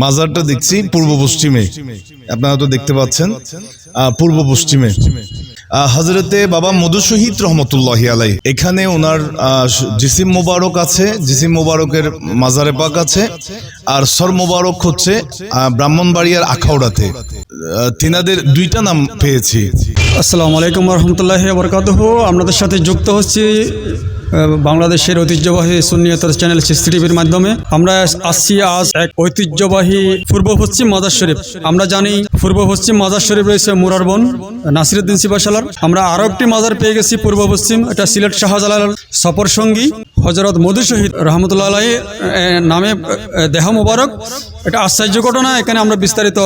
মাজারটা দেখছি পূর্ব পশ্চিমে। আপনারা তো দেখতে পাচ্ছেন। পূর্ব পশ্চিমে। হজরতে বাবা মধু শহীদ রহমতুল্লাহ আলাই এখানে ওনার আহ, জিসিম মোবারক আছে। জিসিম মোবারকের মাজারে পাক আছে। আর সর মোবারক হচ্ছে ব্রাহ্মণবাড়িয়ার আখাউড়াতে। তিনাদের দুইটা নাম পেয়েছি। আসসালামু আলাইকুম রহমতুল্লাহ বরকাতহ। আপনাদের সাথে যুক্ত হচ্ছি বাংলাদেশের ঐতিহ্যবাহী সুনিয়ত চ্যানেল সিসিটিভির মাধ্যমে আমরা আসছি আজ এক ঐতিহ্যবাহী পূর্ব পশ্চিম মাজার শরীফ। আমরা জানি পূর্ব পশ্চিম মাজার শরীফ রয়েছে মুরারবন নাসিরুদ্দিন সিপাশালার আমরা আরও একটি মাজার পেয়ে গেছি পূর্ব পশ্চিম, এটা সিলেট শাহজালাল সফর সঙ্গী হজরত মধু শহীদ রহমতুল্লাহ নামে দেহ মুবারক। এটা আশ্চর্য ঘটনা। এখানে আমরা বিস্তারিত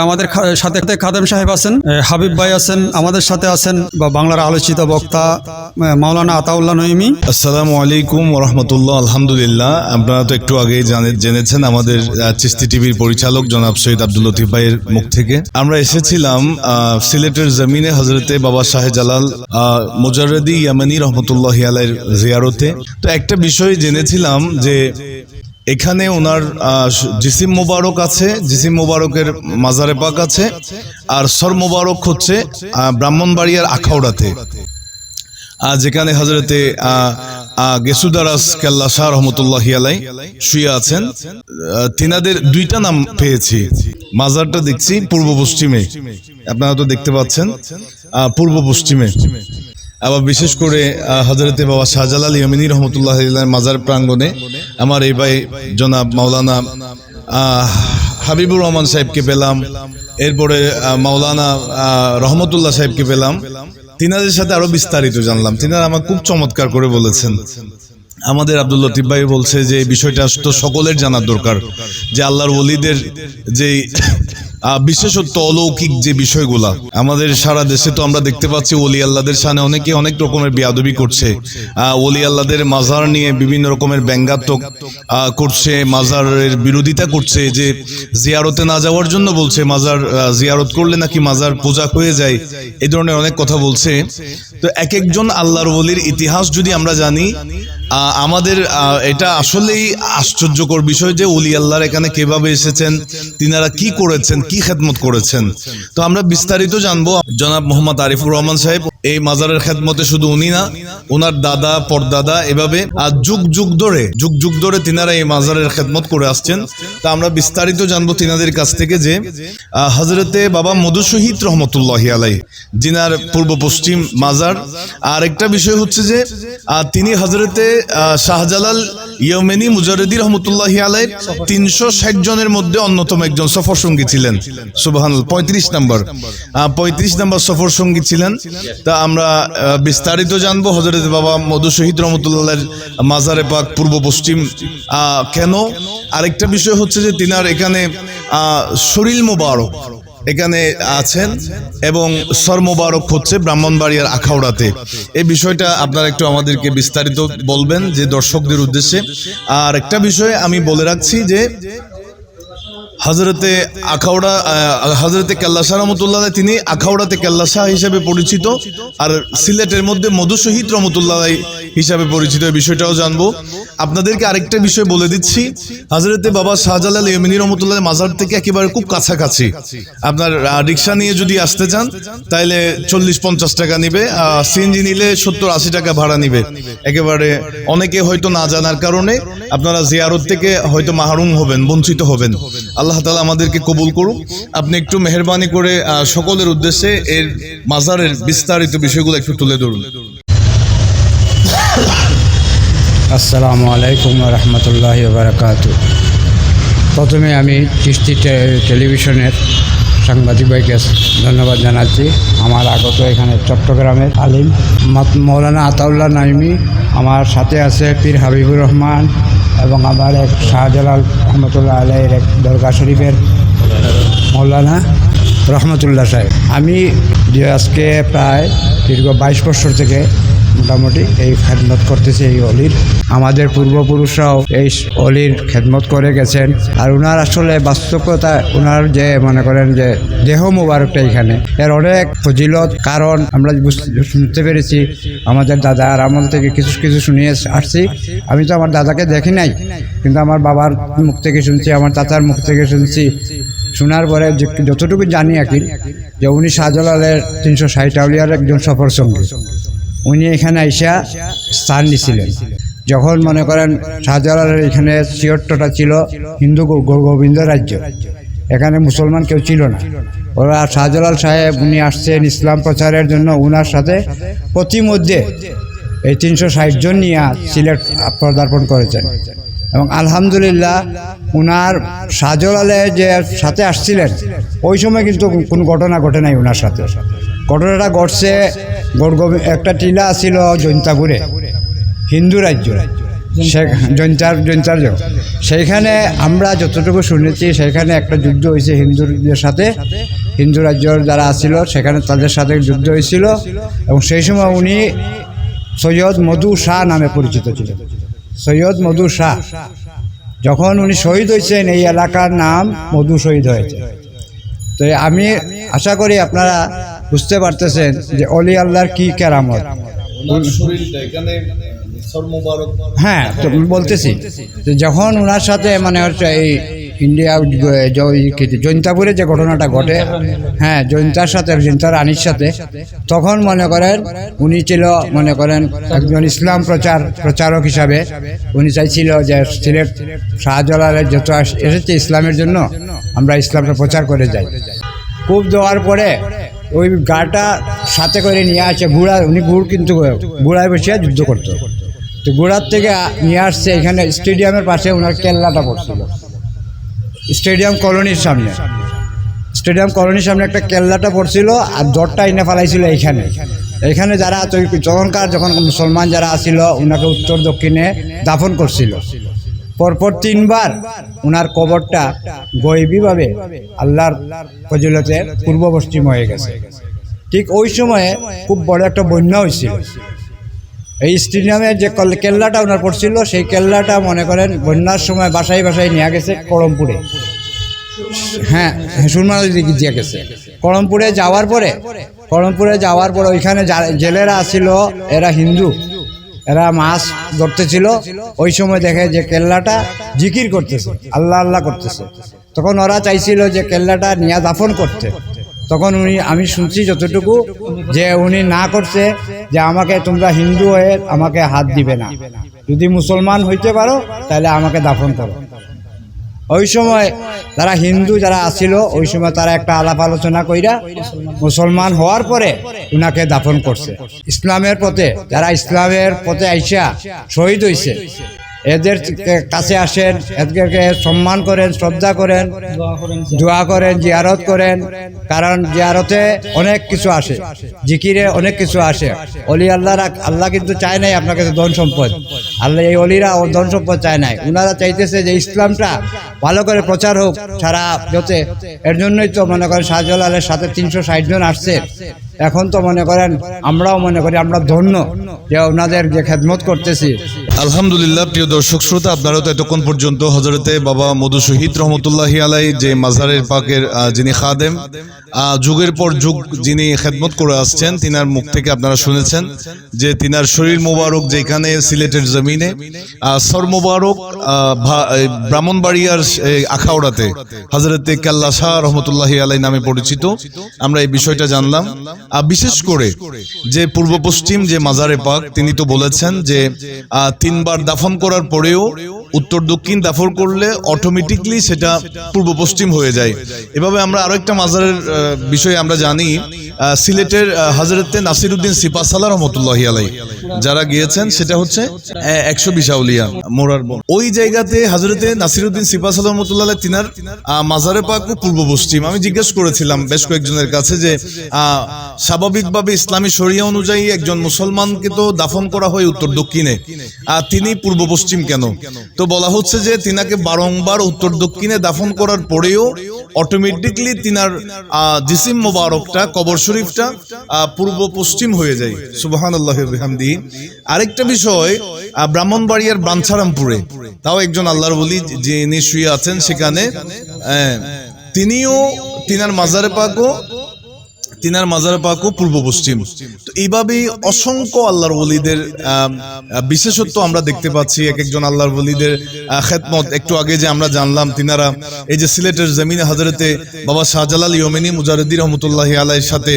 আমাদের সাথে সাথে খাদেম সাহেব আছেন হাবিব ভাই আছেন, আমাদের সাথে আছেন বা বাংলার আলোচিত বক্তা মাওলানা আতাউল্লাহ নইমি আসসালামু আলাইকুম রহমতুল্লাহ, আলহামদুলিল্লাহ। আপনারা তো একটু আগে জানে- জেনেছেন আমাদের চিস্তি টিভির পরিচালক জনাব সৈয়দ আব্দুল লতিফ ভাইয়ের মুখ থেকে। আমরা এসেছিলাম সিলেটের জমিনে হজরতে বাবা শাহে জালাল ইয়ামানি রহমতুল্লাহ আলাইয়ের জিয়ারতে। তো একটা বিষয় জেনেছিলাম যে এখানে ওনার জিসিম মোবারক আছে, জিসিম মোবারকের মাজারে পাক আছে, আর সর মোবারক হচ্ছে ব্রাহ্মণবাড়িয়ার আখাউড়াতে। যেখানে হজরতে গেসুদারাস কেল্লা শাহ রহমতুল্লাহ আলাই শুয়ে আছেন। তিনাদের দুইটা নাম পেয়েছি। মাজারটা দেখছি পূর্ব পশ্চিমে। আপনারা তো দেখতে পাচ্ছেন। পূর্ব পশ্চিমে। আবার বিশেষ করে হজরতে বাবা শাহজালাল ইয়মিনী রহমতুল্লাহ আলাইহির মাজার প্রাঙ্গণে আমার এই ভাই জনাব মাওলানা হাবিবুর রহমান সাহেবকে পেলাম, এরপরে মাওলানা রহমতুল্লাহ সাহেবকে পেলাম। তিনাদের সাথে আরও বিস্তারিত জানলাম। তিনারা আমার খুব চমৎকার করে বলেছেন। আমাদের আব্দুল লতিফ ভাই বলছে যে বিষয়টা তো সকলের জানার দরকার, যে আল্লাহর ওলিদের যে আহ, বিশেষত্ব অলৌকিক যে বিষয়গুলা। আমাদের সারা দেশে তো আমরা দেখতে পাচ্ছি ওলি আল্লাহদের সামনে অনেকে অনেক রকমের বিয়াদবি করছে। ওলি আল্লাহদের মাজার নিয়ে বিভিন্ন রকমের ব্যঙ্গাত্মক করছে মাজারের বিরোধিতা করছে যে জিয়ারতে না যাওয়ার জন্য বলছে মাজার জিয়ারত করলে নাকি মাজার পূজা হয়ে যায় এই ধরনের অনেক কথা বলছে। তো এক একজন আল্লাহর ওলির ইতিহাস যদি আমরা জানি আমাদের এটা আসলেই আশ্চর্যকর বিষয় যে উলি আল্লাহর এখানে কীভাবে এসেছেন, তিনারা কি করেছেন, কি খেদমত করেছেন। তো আমরা বিস্তারিত জানব। জনাব মোহাম্মদ আরিফুর রহমান সাহেব এই মাজারের খেদমতে শুধু উনি না ওনার দাদা, পরদাদা এভাবে আর যুগ যুগ ধরে, যুগ যুগ ধরে তিনারা এই মাজারের খেদমত করে আসছেন। তা আমরা বিস্তারিত জানব তিনাদের কাছ থেকে যে হজরতে বাবা মধু শহীদ রহমতুল্লাহ আলাই জিনার পূর্ব পশ্চিম মাজার। আর একটা বিষয় হচ্ছে যে তিনি হজরতে শাহজালাল ইয়মেনি মুজারদি রহমতুল্লাহ আলাই তিনশো ষাট জনের মধ্যে অন্যতম একজন সফর সঙ্গী ছিলেন। সুবাহান পঁয়ত্রিশ নম্বর। পঁয়ত্রিশ নম্বর সফর সঙ্গী ছিলেন। তা আমরা বিস্তারিত জানব হজরত বাবা মধু শহীদ রহমতুল্লাহ মাজারে পাক পূর্ব পশ্চিম কেন? আরেকটা বিষয় হচ্ছে যে তিনার এখানে শরীর মোবারক এখানে আছেন এবং সর মোবারক হচ্ছে ব্রাহ্মণবাড়িয়ার আখাউড়াতে। এই বিষয়টা আপনারা একটু আমাদেরকে বিস্তারিত বলবেন যে দর্শকদের উদ্দেশ্যে। আর একটা বিষয় আমি বলে রাখছি যে হজরতে আখাউড়া হজরতে কেল্লাশাহ রহমতুল্লাহ তিনি আখাউড়াতে কেল্লাশাহ হিসেবে পরিচিত আর সিলেটের মধ্যে মধু শহীদ রহমতুল্লাহ হিসাবে পরিচিত, এই বিষয়টাও জানব। আপনাদেরকে আরেকটা বিষয় বলে দিচ্ছি। হজরতে বাবা শাহজালাল ইয়মিনী রহমতুল্লাহ মাজার থেকে একেবারে খুব কাছাকাছি। আপনার রিক্সা নিয়ে যদি আসতে চান তাহলে চল্লিশ পঞ্চাশ টাকা নিবে সিএনজি নিলে সত্তর আশি টাকা ভাড়া নিবে। একেবারে অনেকে হয়তো না জানার কারণে আপনারা জিয়ারত থেকে হয়তো মাহরুম হবেন, বঞ্চিত হবেন। আল্লাহ তালা আমাদেরকে কবুল করুক। আপনি একটু মেহরবানি করে সকলের উদ্দেশ্যে এর মাজারের বিস্তারিত বিষয়গুলো একটু তুলে ধরুন। আসসালামু আলাইকুম রহমতুল্লাহ বারকাত প্রথমে আমি চিস্তি টেলিভিশনের সাংবাদিক ভাইকে ধন্যবাদ জানাচ্ছি। আমার আগত এখানে চট্টগ্রামের আলিম মৌলানা আতাউল্লাহ নাইমি। আমার সাথে আছে পীর হাবিবুর রহমান এবং আমার এক শাহজালাল রহমতুল্লাহ আলাইয়ের এক দরগা শরীফের মৌলানা রহমতুল্লাহ সাহেব। আমি যে আজকে প্রায় দীর্ঘ বাইশ বছর থেকে মোটামুটি এই খেদমত করতেছে এই অলির। আমাদের পূর্বপুরুষরাও এই অলির খেদমত করে গেছেন। আর ওনার আসলে বাস্তবতা ওনার যে মনে করেন যে দেহ মোবারকটা এখানে। এর অনেক ফজিলত, কারণ আমরা শুনতে পেরেছি, আমাদের দাদা আর আমল থেকে কিছু কিছু শুনিয়ে আসছি। আমি তো আমার দাদাকে দেখি নাই, কিন্তু আমার বাবার মুখ থেকে শুনছি, আমার চাচার মুখ থেকে শুনছি। শোনার পরে যতটুকু জানি আর কি, যে উনি শাহজালালের তিনশো ষাট আউলিয়ার একজন সফর সঙ্গী উনি এখানে আইসা স্থান নিছিলেন যখন মনে করেন শাহজালালের এখানে সিয়ট্টটা ছিল হিন্দু গোবিন্দ রাজ্য, এখানে মুসলমান কেউ ছিল না। ওরা শাহজালাল সাহেব, উনি আসছেন ইসলাম প্রচারের জন্য, উনার সাথে প্রতিমধ্যে এই তিনশো ষাট জন নিয়ে সিলেট পদার্পণ করেছেন। এবং আলহামদুলিল্লাহ উনার শাহজালালে যে সাথে আসছিলেন, ওই সময় কিন্তু কোনো ঘটনা ঘটে নাই ওনার সাথে। ঘটনাটা ঘটছে একটা টিলা ছিল জৈন্তাপুরে, হিন্দু রাজ্য জৈন্তার জৈন্তার সেইখানে আমরা যতটুকু শুনেছি সেখানে একটা যুদ্ধ হয়েছে হিন্দুদের সাথে। হিন্দু রাজ্যর যারা আছিল, সেখানে তাদের সাথে যুদ্ধ হয়েছিল। এবং সেই সময় উনি সৈয়দ মধু শাহ নামে পরিচিত ছিলেন। সৈয়দ মধু শাহ। যখন উনি শহীদ হয়েছেন এই এলাকার নাম মধু শহীদ হয়েছে। তো আমি আশা করি আপনারা বুঝতে পারতেছেন যে অলি আল্লাহর কি কেরামত। হ্যাঁ তো বলতেছি যখন ওনার সাথে মানে হচ্ছে এই ইন্ডিয়া জৈন্তাপুরে যে ঘটনাটা ঘটে হ্যাঁ জৈন্তার সাথে জৈন্তার রানীর সাথে, তখন মনে করেন উনি ছিল, মনে করেন একজন ইসলাম প্রচার, প্রচারক হিসাবে, উনি চাইছিল যে সিলেট শাহজালালের যত এসেছে ইসলামের জন্য, আমরা ইসলামটা প্রচার করে যাই। কূপ দেওয়ার পরে ওই গাটা সাথে করে নিয়ে আসে ঘোড়া উনি গুড় কিন্তু ঘোড়ায় বসিয়া যুদ্ধ করতো। তো গোড়ার থেকে নিয়ে আসছে, এখানে স্টেডিয়ামের পাশে ওনার কেল্লাটা পড়ছিল। স্টেডিয়াম কলোনির সামনে। স্টেডিয়াম কলোনির সামনে একটা কেল্লাটা পড়ছিল আর জ্বরটা এনে ফেলাইছিল এইখানে। এখানে যারা তৈরি তখনকার যখন মুসলমান যারা আসছিল ওনাকে উত্তর দক্ষিণে দাফন করছিল। পরপর তিনবার ওনার কবরটা গৈবীভাবে আল্লাহর ফজিলতে পূর্ব পশ্চিম হয়ে গেছে। ঠিক ওই সময়ে খুব বড় একটা বন্যা হয়েছিল। এই স্টেডিয়ামের যে কল- কেল্লাটা ওনার পড়ছিল, সেই কেল্লাটা মনে করেন বন্যার সময় বাসায় বাসায় নিয়ে গেছে করমপুরে হ্যাঁ সুরমা নদী দিকে দিয়ে গেছে। করমপুরে যাওয়ার পরে করমপুরে যাওয়ার পরে ওইখানে জেলেরা আসছিল এরা হিন্দু। এরা মাছ ধরতেছিল। ওই সময় দেখে যে কেল্লাটা জিকির করতেছে, আল্লাহ আল্লাহ করতেছে। তখন ওরা চাইছিল যে কেল্লাটা নিয়ে দাফন করতে। তখন উনি, আমি শুনছি যতটুকু যে উনি না করছে, যে আমাকে তোমরা হিন্দু হয়ে আমাকে হাত দিবে না। যদি মুসলমান হইতে পারো, তাহলে আমাকে দাফন করো। ওই সময় তারা হিন্দু যারা আসছিল ওই সময় তারা একটা আলাপ আলোচনা কইরা মুসলমান হওয়ার পরে উনাকে দাফন করছে। ইসলামের পথে, যারা ইসলামের পথে আইসা শহীদ হইছে এদের কাছে আসেন এদেরকে সম্মান করেন শ্রদ্ধা করেন দোয়া করেন জিয়ারত করেন। কারণ জিয়ারতে অনেক কিছু আসে। জিকিরে অনেক কিছু আসে। অলি আল্লাহ আল্লাহ কিন্তু চায় নাই আপনার কাছে ধন সম্পদ। আল্লাহ এই অলিরা ও ধন সম্পদ চায় নাই। ওনারা চাইতেছে যে ইসলামটা ভালো করে প্রচার হোক সারা যতে এর জন্যই তো মনে করেন শাহজালালের সাথে তিনশো ষাট জন আসছে। এখন তো মনে করেন আমরাও মনে করি আমরা ধন্য যে ওনাদের যে খেদমত করতেছি। আলহামদুলিল্লাহ, প্রিয় দর্শক শ্রোতা, আপনারা তো এতক্ষণ পর্যন্ত হজরতে বাবা মধু শহীদ রহমতুল্লাহি আলাই যে মাজারের পাকের যিনি খাদেম যুগের পর যুগ যিনি খেদমত করে আসছেন, তিনার মুখ থেকে আপনারা শুনেছেন যে তিনার শরীর মোবারক যেখানে, সিলেটের জমিনে সর মোবারক ব্রাহ্মণবাড়িয়ার আখাউড়াতে, হজরতে কাল্লা শাহ রহমতুল্লাহি আলাই নামে পরিচিত। আমরা এই বিষয়টা জানলাম। বিশেষ করে যে পূর্ব পশ্চিম যে মাজারে পাক, তিনি তো বলেছেন যে তিনবার দাফন করার পরেও উত্তর, দক্ষিণ দাফর করলে অটোমেটিকলি সেটা পূর্ব পশ্চিম হয়ে যায়। এভাবে আমরা আরও একটা মাজারের বিষয়ে আমরা জানি সিলেটের হজরতে নাসিরুদ্দিন সিপাসালা রহমতুল্লাহ আলাই যারা গিয়েছেন, সেটা হচ্ছে একশো বিশাউলিয়া মোরার ওই জায়গাতে হজরতে নাসিরুদ্দিন সিপাসালা রহমতুল্লাহ তিনার মাজারে পাক পূর্ব পশ্চিম। আমি জিজ্ঞেস করেছিলাম বেশ কয়েকজনের কাছে যে স্বাভাবিকভাবে ইসলামী শরিয়া অনুযায়ী একজন মুসলমানকে তো দাফন করা হয় উত্তর দক্ষিণে, আর তিনি পূর্ব পশ্চিম কেন? তো তো বলা হচ্ছে যে তিনাকে বারংবার উত্তর দক্ষিণে দাফন করার পরেও অটোমেটিকলি তিনার জিসিম মোবারকটা, কবর শরীফটা পূর্ব পশ্চিম হয়ে যায়। সুবাহান আল্লাহ বিহামদি। আরেকটা বিষয় ব্রাহ্মণবাড়িয়ার বাঞ্ছারামপুরে। তাও একজন আল্লাহর বলি যিনি শুয়ে আছেন সেখানে তিনিও তিনার মাজারে পাকও তিনার মাজার পাকও পূর্ব পশ্চিম। তো এইভাবেই অসংখ্য আল্লাহর বলিদের বিশেষত্ব আমরা দেখতে পাচ্ছি, এক একজন আল্লাহর বলিদের খেদমত। একটু আগে যে আমরা জানলাম তিনারা, এই যে সিলেটের জমিনে হাজরতে বাবা শাহজালাল ইয়মিনী মুজারুদ্দিন রহমতুল্লাহ আলাইয়ের সাথে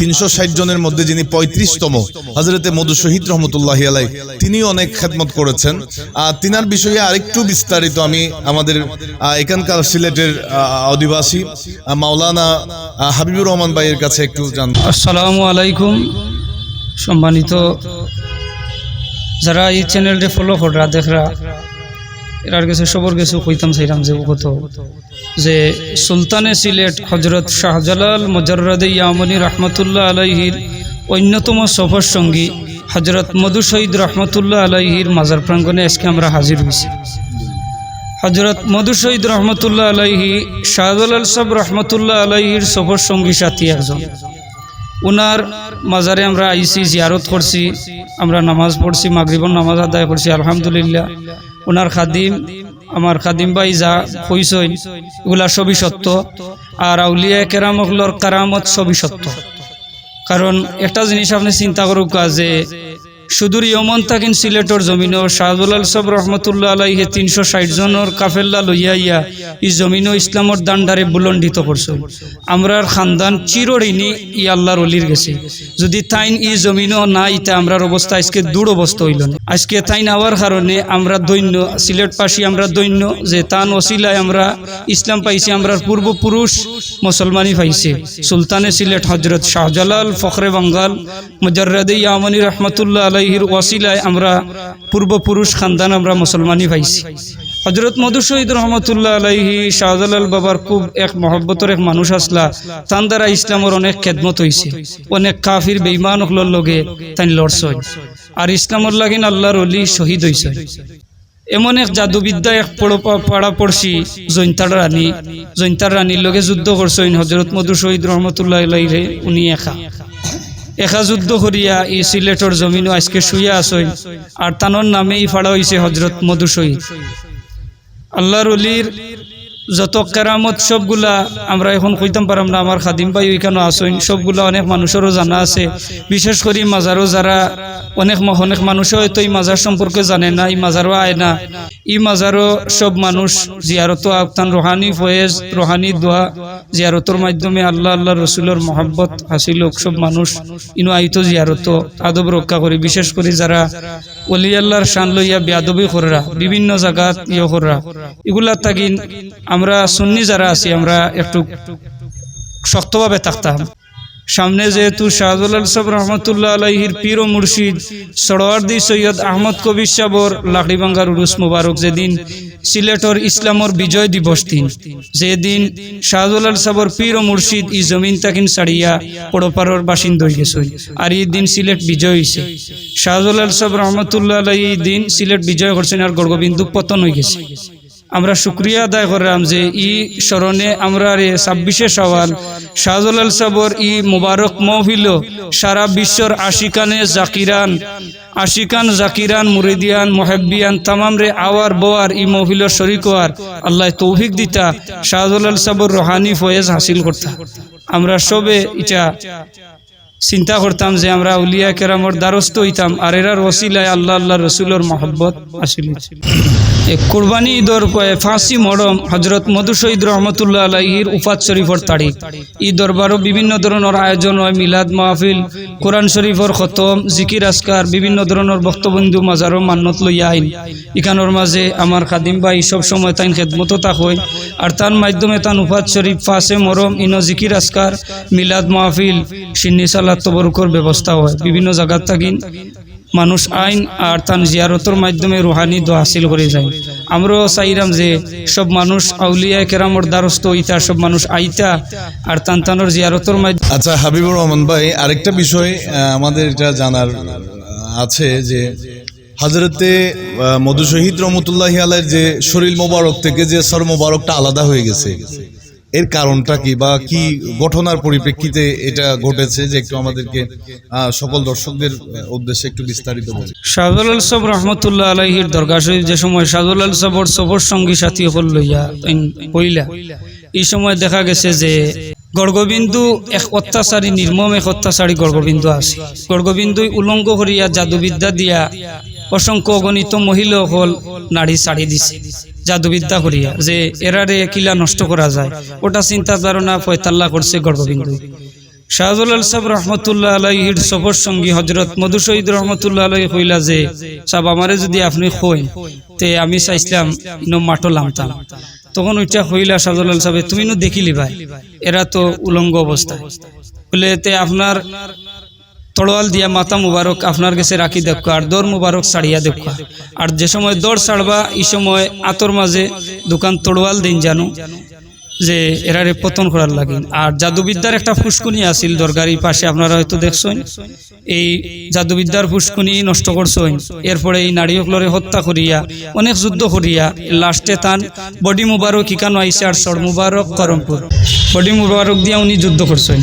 তিনশো ষাট জনের মধ্যে যিনি পঁয়ত্রিশতম হজরতে মধু শহীদ রহমতুল্লাহ আলাই তিনি অনেক খেদমত করেছেন। তিনার বিষয়ে আরেকটু বিস্তারিত আমি আমাদের এখানকার সিলেটের অধিবাসী মাওলানা হাবিবুর রহমান ভাইয়ের কাছে একটু জানতে আসসালামু আলাইকুম। সম্মানিত যারা এই চ্যানেলটি ফলো করা দেখরা এরার কাছে সবর কিছু কইতাম চাইলাম যে কত যে সুলতানে সিলেট হজরত শাহজালাল মজররদে ইয়ামনি রহমতুল্লাহ আলাইহির অন্যতম সফর সঙ্গী হজরত মধু শহীদ রহমতুল্লাহ আলাইহির মাজার প্রাঙ্গণে আজকে আমরা হাজির হয়েছি হজরত মধু শহীদ রহমতুল্লাহ আলাইহি, শাহজালাল সাহ রহমতুল্লাহ আলাইহির সফর সঙ্গী সাথী একজন। ওনার মাজারে আমরা আইসি, জিয়ারত করছি, আমরা নামাজ পড়ছি মাগরিবন নামাজ আদায় করছি, আলহামদুলিল্লাহ। ওনার খাদিম, আমার খাদিম ভাই যা কইসইন এগুলা সবই সত্য, আর আউলিয়া কেরামগুলোর কারামত সবই সত্য। কারণ একটা জিনিস আপনি চিন্তা করুক, যে সুদূর ইয়মন থাকেন সিলেটর জমিনও শাহজুলাল সব রহমতুল্লাহ আলাইহে তিনশো ষাট জনের কাফেল্লা লইয়া ইয়া এই জমিনও ইসলামর দান্ডারে বুলন্ডিত করছ। আমরার খানদান চিরঋণী ই আল্লাহর অলির গেছে। যদি তাইন ই জমিনও না ইতা আমরার অবস্থা আজকে দূর অবস্থা হইল না। আজকে তাইন হওয়ার কারণে আমরা দৈন্য সিলেট পাশি আমরা দৈন্য, যে তান ওসিলায় আমরা ইসলাম পাইছি, আমরা পূর্বপুরুষ মুসলমানই পাইছে। সুলতানে সিলেট হজরত শাহজালাল ফখরে বাঙ্গাল, মুজাররাদে ইয়ামনি রহমতুল্লাহ আলাইহির ওয়াসিলায় আমরা পূর্বপুরুষ খানদান আমরা মুসলমানই পাইছি। হজরত মধু শহীদ রহমতুল্লাহ আলাইহি শাহজালাল বাবার খুব এক মহব্বতর এক মানুষ আসলা তান দ্বারা ইসলামের অনেক খেদমত হয়েছে অনেক কাফির বেইমান হলোর লগে তাই লড়ছয় আর ইসলামর লাগিন আল্লাহর অলি শহীদ হয়েছে এমন এক জাদুবিদ্যা এক পাড়া পড়ছি জৈন্তার রানী, জৈন্তার রানীর লগে যুদ্ধ করছেন হজরত মধু শহীদ রহমতুল্লাহ আলাইহি, উনি একা। একা যুদ্ধ করিয়া এই সিলেটর জমিনও আজকে শুইয়া আসই আর তানোর নামেই ফাড়া হয়েছে হজরত মধুসই আল্লাহর অলির যত কেরামত সবগুলা আমরা এখন কইতাম পারাম না, আমার খাদিম ভাই ওইখানে আসইন সবগুলা অনেক মানুষেরও জানা আছে। বিশেষ করে মাজারও যারা অনেক অনেক মানুষও হয়তো এই মাজার সম্পর্কে জানে না, এই মাজারও আয় না। এই মাজারও সব মানুষ জিয়ারত আফতান রোহানি ফয়েজ, রোহানি দোয়া জিয়ারতর মাধ্যমে আল্লাহ আল্লাহ রসুলের মহাব্বত হাসিল সব মানুষ ইনো আইতো জিয়ারত, আদব রক্ষা করি। বিশেষ করে যারা অলি আল্লাহর শান লইয়া বেয়াদবি করা বিভিন্ন জায়গাত ইয়ে করা এগুলা তাগিন আমরা সুন্নি যারা আছি, আমরা একটু শক্তভাবে থাকতাম। সামনে যেহেতু শাহজুলাল সাহেব রহমতুল্লাহ আলাইহির পীর ও মুর্শিদ সরওয়ার্দি সৈয়দ আহমদ কবির সাবর লাকড়িবাঙ্গার উরুস মুবারক যেদিন সিলেটর ইসলামর বিজয় দিবস দিন, যেদিন শাহজুলাল সাবর পীর ও মুর্শিদ ই জমিন তাকিন সারিয়া পড়োপাড়র বাসিন্দা হয়ে গেছে। আর এই দিন সিলেট বিজয় হয়েছে শাহজুলাল সাহেব রহমতুল্লাহ এই দিন সিলেট বিজয় করছেন আর গর্গবিন্দু পতন হয়ে গেছে। আমরা শুক্রিয়া আদায় করলাম যে ই স্মরণে আমরা রে ছাব্বিশে সওয়াল শাহজুলাল সাবর ই মুবারক মহফিল সারা বিশ্বর আশিকানে জাকিরান, আশিকান জাকিরান, মুরিদিয়ান, মহেব্বিয়ান তামাম রে আওয়ার বোয়ার ই মহফিল শরিক আল্লাহ তৌফিক দিতা, শাহজুলাল সাবর রোহানি ফয়েজ হাসিল করতা। আমরা সবে ইটা চিন্তা করতাম যে আমরা উলিয়া কেরামর দ্বারস্থ হইতাম, আর এরার ওসিলায় আল্লাহ আল্লাহ রসুলের মহব্বত আসিল। কুরবানি ঈদর ফাঁসি, মরম হজরত মধু শহীদ রহমতুল্লাহ আলাইহির উফাত শরীফর তারিখ। এই দরবারও বিভিন্ন ধরনের আয়োজন হয়, মিলাদ, মাহফিল, কোরআন শরীফর খতম, জিকির আসকার বিভিন্ন ধরনের বক্তবন্ধু মাজারও মান্নত লইয়া আইন। ইখানোর মাঝে আমার খাদিম ভাই সব সময় তাইন খেদমত তাক হয় আর তার মাধ্যমে তান উফাত শরীফ, ফাঁসে, মরম, ইন জিকির আসকার মিলাদ, মাহফিল, সিন্নি সালাত ব্যবস্থা হয়। বিভিন্ন জায়গার থাকিন মানুষ আইন আর তান জিয়ারতর মাধ্যমে রুহানি দোয়া হাসিল করে যায়। আমরাও চাইরাম যে সব মানুষ আউলিয়া কেরামর দ্বারস্থ ইতা সব মানুষ আইতা আর তান তানোর জিয়ারতর মাধ্যমে আচ্ছা হাবিবুর রহমান ভাই, আরেকটা বিষয় আমাদের এটা জানার আছে যে হজরতে মধু শহীদ রহমতুল্লাহ আলাইয়ের যে শরীর মোবারক থেকে যে সর মোবারকটা আলাদা হয়ে গেছে। এর কারণটা কি বা কি ঘটনার পরিপ্রেক্ষিতে এটা ঘটেছে যে একটু আমাদেরকে সকল দর্শকদের উদ্দেশ্যে একটু বিস্তারিত বলি শাহজুল সব রহমতুল্লাহ আলাইহির দরগা শরীফ যে সময় শাহজুল সবর সবর সঙ্গী সাথী হল লইয়া কইলা এই সময় দেখা গেছে যে গর্গবিন্দু এক অত্যাচারী, নির্মম এক অত্যাচারী গর্গবিন্দু আছে। গর্গবিন্দু উলঙ্গ করিয়া জাদুবিদ্যা দিয়া অসংখ্য অগণিত মহিলা হল নারী ছাড়ি দিছে। জাদুবিদ্যা করিয়া, যে এরারে কিলা নষ্ট করা যায়, ওটা চিন্তা ধারণা ফয়তাল্লা করছে গর্গবিন্দু শাহজুল সাহেব রহমতুল্লাহ আলাইহির সফর সঙ্গী হজরত মধু শহীদ রহমতুল্লাহ আলাই কইলা যে সাব আমারে যদি আপনি কই তে আমি চাইছিলাম ইনো মাটো লামতাম। তখন ওইটা কইলা শাহজুল সাহেব তুমি নো দেখিলি ভাই, এরা তো উলঙ্গ অবস্থা। বলে, তে আপনার তড়োয়াল দিয়া মাথা মুবারক আপনার কাছে রাখি দেখো, আর দর মুবারক ছাড়িয়া দেখো। আর যে সময় দর ছাড়বা, এই সময় আতর মাঝে দোকান তড়োয়াল দিন জানো, যে এরারে পতন করার লাগে। আর জাদুবিদ্যার একটা ফুসকুনি আছিল দরগারি পাশে, আপনারা হয়তো দেখছেন এই জাদুবিদ্যার ফুসকুনি নষ্ট করছেন এরপরে এই নারী সকলরে হত্যা করিয়া, অনেক যুদ্ধ করিয়া লাস্টে তান বডি মুবারক ইকানো আইসে আর সর মুবারক করমপুর। বডি মুবারক দিয়া উনি যুদ্ধ করছেন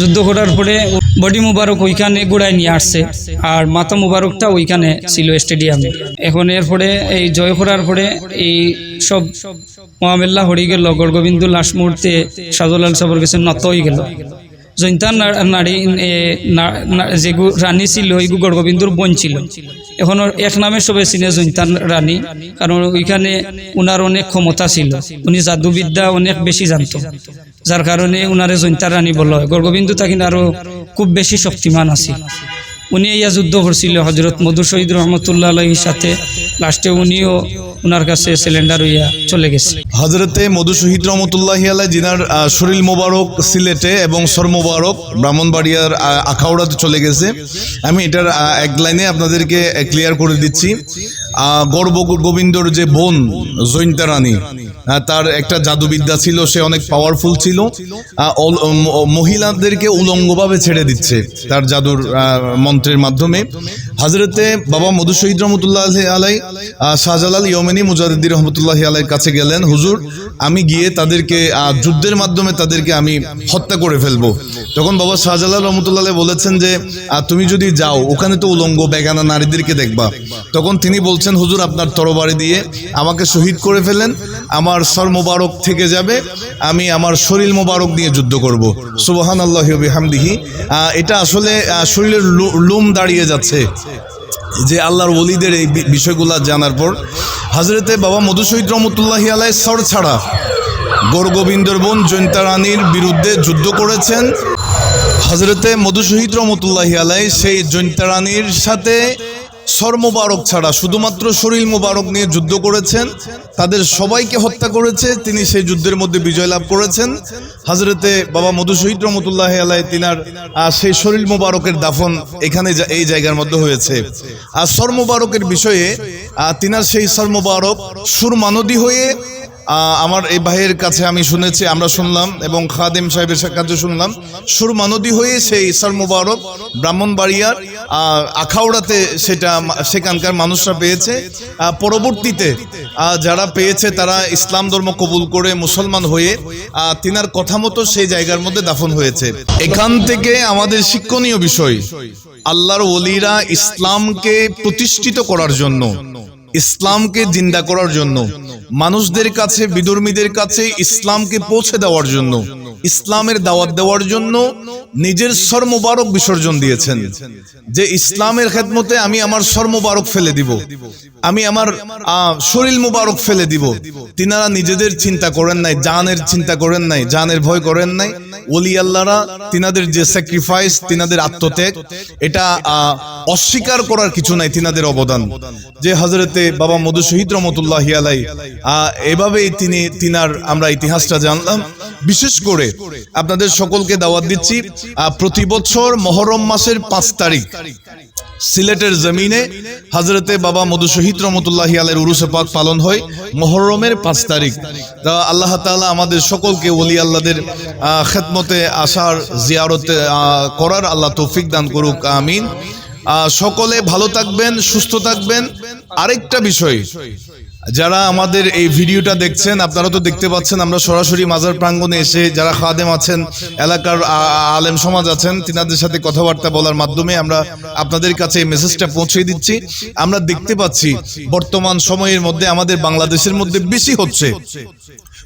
যুদ্ধ করার পরে বডি মুবারক ওইখানে গুড়ায় নিয়ে আসছে। আর মাথা মুবারকটা ওইখানে ছিল স্টেডিয়ামে এখন এরপরে এই জয় করার পরে এই সব মহামেল্লা হরি গেল গড়গোবিন্দ লাস্ট মুহূর্তে সাজুলাল সাবর কাছে নত হয়ে গেল। জৈন্তান নারী যেগু রানী ছিল এইগু গড়গোবিন্দুর বোন ছিল। এখন এক নামে সবে চিনে জৈন্তান রানী, কারণ ওইখানে উনার অনেক ক্ষমতা ছিল। উনি জাদুবিদ্যা অনেক বেশি জানতো। যার কারণে উনারে জৈন্তার রানী বলা হয়। গড়গোবিন্দু তাকিন আরও খুব বেশি শক্তিমান আছে। উনি ইয়া যুদ্ধ করছিল হজরত মধু শহীদ রহমতুল্লাহ সাথে। লাস্টে উনিও ওনার কাছে সিলিন্ডার হইয়া চলে গেছে। হজরতে মধু শহীদ রহমতুল্লাহ আলাই জিনার শরীর মোবারক সিলেটে এবং সর মোবারক ব্রাহ্মণবাড়িয়ার আখাউড়াতে চলে গেছে। আমি এটার এক লাইনে আপনাদেরকে ক্লিয়ার করে দিচ্ছি। গর্ব গোবিন্দর যে বোন জৈন্তা রানী তার একটা জাদুবিদ্যা ছিল, সে অনেক পাওয়ারফুল ছিল। মহিলাদেরকে উলঙ্গভাবে ছেড়ে দিচ্ছে তার জাদুর মন্ত্রের মাধ্যমে। হজরতে বাবা মধু শহীদ রহমতুল্লাহ আলাই শাহজালাল ইয়মেনি মুজাহিদ্দিন রহমতুল্লাহ আলাইয়ের কাছে গেলেন, হুজুর, আমি গিয়ে তাদেরকে যুদ্ধের মাধ্যমে তাদেরকে আমি হত্যা করে ফেলব। তখন বাবা শাহজালাল রহমতুল্লাহ বলেছেন যে তুমি যদি যাও, ওখানে তো উলঙ্গ বেগানা নারীদেরকে দেখবা। তখন তিনি বলছেন, হুজুর, আপনার তরবারি দিয়ে আমাকে শহীদ করে ফেলেন, আমার সর মোবারক থেকে যাবে, আমি আমার শরীর মোবারক নিয়ে যুদ্ধ করব। সুবহান আল্লাহ হামদিহি এটা আসলে শরীরের লুম দাঁড়িয়ে যাচ্ছে। যে আল্লাহর ওলিদের এই বিষয়গুলা জানার পর হাজরতে বাবা মধুসৈদ রহমতুল্লাহি আলাই সর ছাড়া গৌরগোবিন্দর বোন জয়ন্তা রানীর বিরুদ্ধে যুদ্ধ করেছেন। হজরতে মধু রহমতুল্লাহি রহমতুল্লাহ আলাই সেই জৈন্তারানীর সাথে সর মোবারক ছাড়া শুধুমাত্র শরীর মোবারক নিয়ে যুদ্ধ করেছেন, তাদের সবাইকে হত্যা করেছে, তিনি সেই যুদ্ধের মধ্যে বিজয় লাভ করেছেন। হাজরতে বাবা মধু শহীদ রহমতুল্লাহ আলাই তিনার সেই শরীর মোবারকের দাফন এখানে এই জায়গার মধ্যে হয়েছে। আর সর মোবারকের বিষয়ে তিনার সেই সর মোবারক সুরমানদী হয়ে আমার এই ভাইয়ের কাছে আমি শুনেছি, আমরা শুনলাম এবং খাদেম সাহেবের কাছে শুনলাম সুরমানদী হয়ে সেই ইসার মুবারক ব্রাহ্মণবাড়িয়ার আখাউড়াতে সেটা সেখানকার মানুষরা পেয়েছে। পরবর্তীতে যারা পেয়েছে তারা ইসলাম ধর্ম কবুল করে মুসলমান হয়ে তিনার কথা মতো সেই জায়গার মধ্যে দাফন হয়েছে। এখান থেকে আমাদের শিক্ষণীয় বিষয়, আল্লাহর ওলিরা ইসলামকে প্রতিষ্ঠিত করার জন্য ইসলামকে জিন্দা করার জন্য, মানুষদের কাছে বিধর্মীদের কাছে ইসলামকে পৌঁছে দেওয়ার জন্য, ইসলামের দাওয়াত দেওয়ার জন্য নিজের সর মোবারক বিসর্জন দিয়েছেন। যে ইসলামের খেদমতে আমি আমার সর মোবারক ফেলে দিব, আমি আমার শরীর মোবারক ফেলে দিব। তিনারা নিজেদের চিন্তা করেন নাই, জানের চিন্তা করেন নাই, জানের ভয় করেন নাই। ওলি আল্লাহরা তিনাদের যে স্যাক্রিফাইস তিনাদের আত্মত্যাগ, এটা অস্বীকার করার কিছু নাই তিনাদের অবদান। যে হজরতে বাবা মধু শহীদ রহমতুল্লাহ আলাই এভাবেই তিনি তিনার আমরা ইতিহাসটা জানলাম। বিশেষ করে আপনাদের সকলকে দাওয়াত দিচ্ছি প্রতি বছর মহরম মাসের পাঁচ তারিখ সিলেটের জমিনে হজরতে বাবা মধু শহীদ রহমতুল্লাহ আলের উরুসে পাক পালন হয় মহরমের পাঁচ তারিখ। তা আল্লাহ তাআলা আমাদের সকলকে ওলি আল্লাহদের আহ, খেদমতে আসার জিয়ারতে করার আল্লাহ তৌফিক দান করুক আমিন। সকলে ভালো থাকবেন, সুস্থ থাকবেন। আরেকটা বিষয়, যারা আমাদের এই ভিডিওটা দেখছেন, আপনারা তো দেখতে পাচ্ছেন, আমরা সরাসরি মাজার প্রাঙ্গণে এসে যারা খাদেম আছেন, এলাকার আলেম সমাজ আছেন, তিনাদের সাথে কথাবার্তা বলার মাধ্যমে আমরা আপনাদের কাছে এই মেসেজটা পৌঁছে দিচ্ছি। আমরা দেখতে পাচ্ছি, বর্তমান সময়ের মধ্যে আমাদের বাংলাদেশের মধ্যে বেশি হচ্ছে।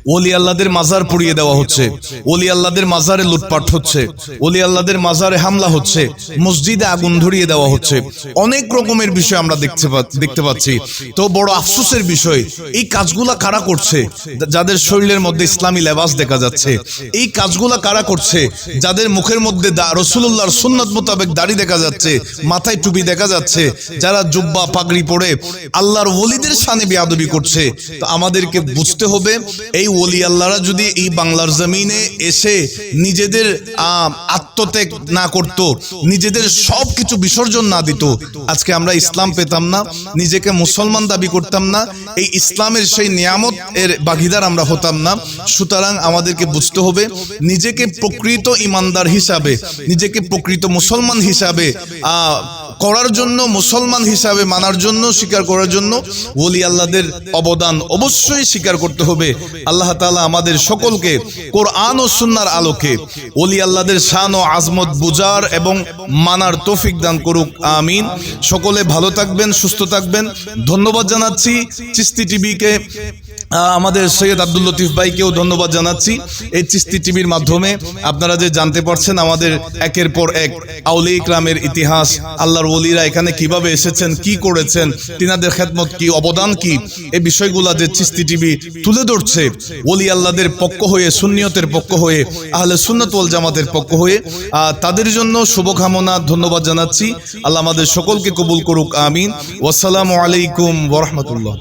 ওলি আল্লাদের মাজার পুড়িয়ে দেওয়া হচ্ছে। ওলি আল্লাদের মাজারে লুটপাট হচ্ছে। ওলি আল্লাদের মাজারে হামলা হচ্ছে। মসজিদে আগুন ধরিয়ে দেওয়া হচ্ছে। অনেক রকমের বিষয় আমরা দেখতে দেখতে পাচ্ছি। তো বড় আফসোসের বিষয়, এই কাজগুলা কারা করছে? যাদের শরীরের মধ্যে ইসলামী লেবাস দেখা যাচ্ছে। এই কাজগুলা কারা করছে? যাদের মুখের মধ্যে রসুল্লাহর সুন্নত মোতাবেক দাড়ি দেখা যাচ্ছে, মাথায় টুপি দেখা যাচ্ছে, যারা জুব্বা, পাগড়ি পরে আল্লাহর ওলিদের সানে বেয়াদবি করছে, তো আমাদেরকে বুঝতে হবে, এই ওলি আল্লাহরা যদি এই বাংলার জমিনে এসে নিজেদের আত্মত্যাগ না করত, নিজেদের সব কিছু বিসর্জন না দিত, আজকে আমরা ইসলাম পেতাম না, নিজেকে মুসলমান দাবি করতাম না, এই ইসলামের সেই নিয়ামত এর বাগিদার আমরা হতাম না, সুতরাং আমাদেরকে বুঝতে হবে, নিজেকে প্রকৃত ইমানদার হিসাবে, নিজেকে প্রকৃত মুসলমান হিসাবে করার জন্য, মুসলমান হিসাবে মানার জন্য, স্বীকার করার জন্য ওলি আল্লাহদের অবদান অবশ্যই স্বীকার করতে হবে। আল্লাহ তাআলা আমাদের সকলকে কোরআন ও সুন্নার আলোকে অলি আল্লাহদের শান ও আজমত বুজার এবং মানার তৌফিক দান করুক, আমিন। সকলে ভালো থাকবেন, সুস্থ থাকবেন। ধন্যবাদ জানাচ্ছি চিস্তি টিভিকে। আমাদের সৈয়দ আব্দুল লতিফ ভাইকেও ধন্যবাদ জানাচ্ছি এই চিস্তি টিভির মাধ্যমে। আপনারা যে জানতে পারছেন আমাদের একের পর এক আউলি ইকরামের ইতিহাস, আল্লাহর ওলিরা এখানে কীভাবে এসেছেন, কি করেছেন, তিনাদের খেদমত কি, অবদান কি, এই বিষয়গুলা যে চিস্তি টিভি তুলে ধরছে, ওলি আল্লাহদের পক্ষ হয়ে, সুন্নিয়তের পক্ষ হয়ে, আহলে সুন্নত জামাতের পক্ষ হয়ে তাদের জন্য শুভকামনা, ধন্যবাদ জানাচ্ছি। আল্লাহ আমাদের সকলকে কবুল করুক, আমিন। ওয়াসালামু আলাইকুম ওরহমতুল্লাহ